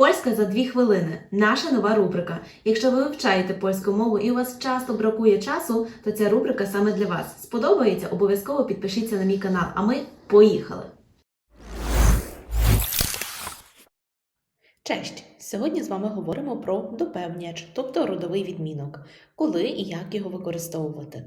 Польська за дві хвилини. Наша нова рубрика. Якщо ви вивчаєте польську мову і у вас часто бракує часу, то ця рубрика саме для вас. Сподобається? Обов'язково підпишіться на мій канал. А ми поїхали! Честь! Сьогодні з вами говоримо про допевняч, тобто родовий відмінок, коли і як його використовувати.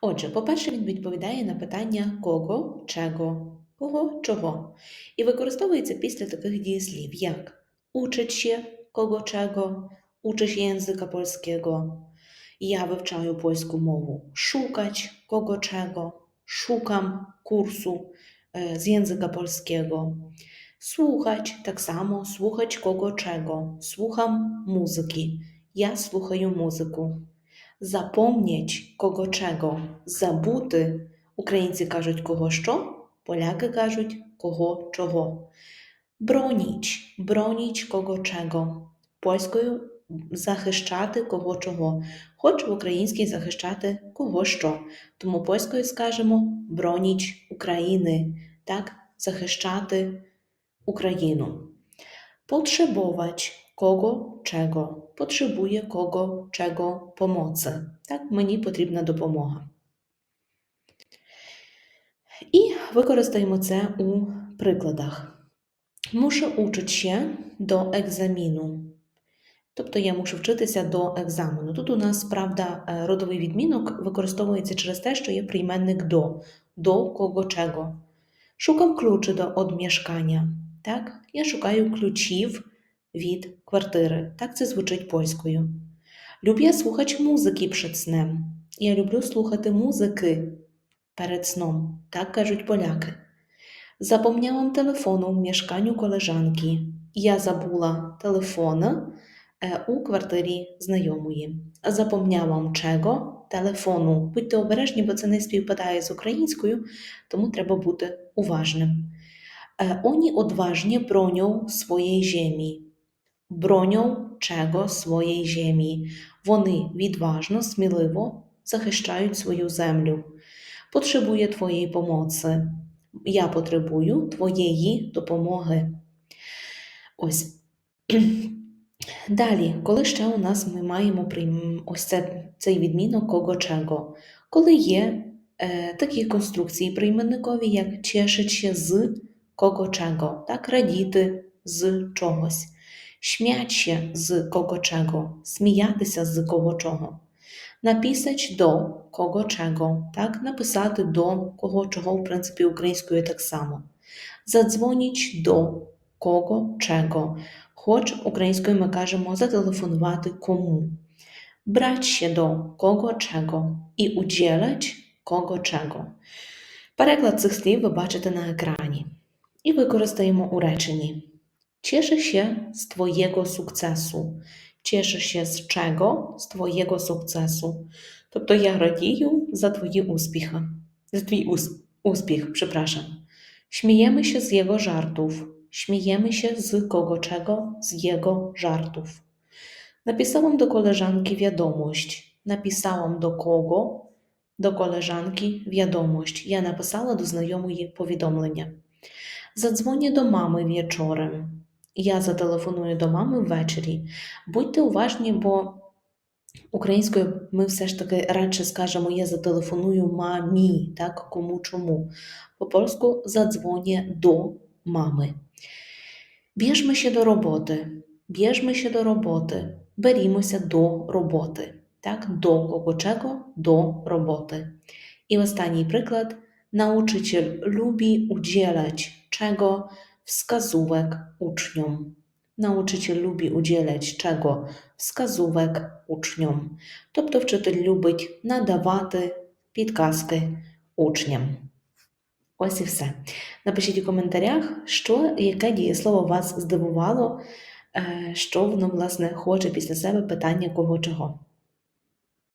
Отже, по-перше, він відповідає на питання кого, чого, кого, чого. І використовується після таких дієслів, як учить się kogo czego, uczysz języka polskiego, ja wywczаю польську мову, szukać kogo czego, szukam kursu e, z języka polskiego, słuchać tak samo, słuchać kogo czego, słucham muzyki, ja słuchаю музику. Запомніть кого чего, забути. Українці кажуть кого що, Поляки кажуть кого чого. Броніч, броніч кого чего. Польською захищати кого чого. Хоч в українській захищати кого що. Тому польською скажемо броніч України, так, захищати Україну. Potrzebować kogo czego. Potrzebuję kogo czego pomocy. Так, мені потрібна допомога. І використаємо це у прикладах. Uczyć się до екзаміну. Тобто я мушу вчитися до екзамену. Тут у нас, правда, е, родовий відмінок використовується через те, що є прийменник до, до кого чого. Шукам ключі до од mieszkania. Так, я шукаю ключів від квартири. Так це звучить польською. Люблю слухати музики перед сном. Я люблю слухати музики перед сном. Так кажуть поляки. Zapomniałam telefonu w mieszkaniu koleżanki. Я забула телефона е, у квартирі знайомої. Zapomniałam czego? Телефону. Будьте обережні, бо це не співпадає з українською, тому треба бути уважним. E, Oni odważnie bronią swojej ziemi. Bronią czego swojej. Вони відважно, сміливо захищають свою землю. Потребує твоєї помоці. Я потребую твоєї допомоги. Ось. Далі, коли ще у нас ми маємо ось це, цей відмінок кого чого, коли є е, такі конструкції прийменникові, як чешече з кого чого, так, радіти з чогось, śmiać з кого чого, сміятися з кого чого. Написать до кого чого, так, написати до кого чого, в принципі, українською так само. Задзвоніть до кого чого, хоч українською ми кажемо зателефонувати кому. Брать ще до кого чого і уділять кого чого. Переклад цих слів ви бачите на екрані. І використаємо у реченні. Cieszę się z Twojego sukcesu. Cieszę się z czego? Z Twojego sukcesu. Тобто я радію за твої успіхи. За твій ус- успіх, przepraszam. Śmiejemy się z jego żartów. Śmiejemy się z kogo czego? Z jego żartów. Napisałam do koleżanki wiadomość. Napisałam do kogo? До koleżanki wiadomość. Я написала до знайомої повідомлення. Задзвоню до мами вечором. Я зателефоную до мами ввечері. Будьте уважні, бо українською ми все ж таки радше скажемо я зателефоную мамі, так, кому чому. По-польську задзвоню до мами. Bierzmy się do roboty. Bierzmy się do roboty. Берімося до роботи. Так, до czego? До роботи. І останній приклад. Nauczyciel lubi udzielać czego? Wskazówek uczniom. Nauczyciel lubi udzielać czego? Wskazówek uczniom. Тобто вчитель любить надавати підказки учням. Ось і все. Напишіть у коментарях, що, яке дієслово вас здивувало, е, що воно, власне, хоче після себе питання кого чого.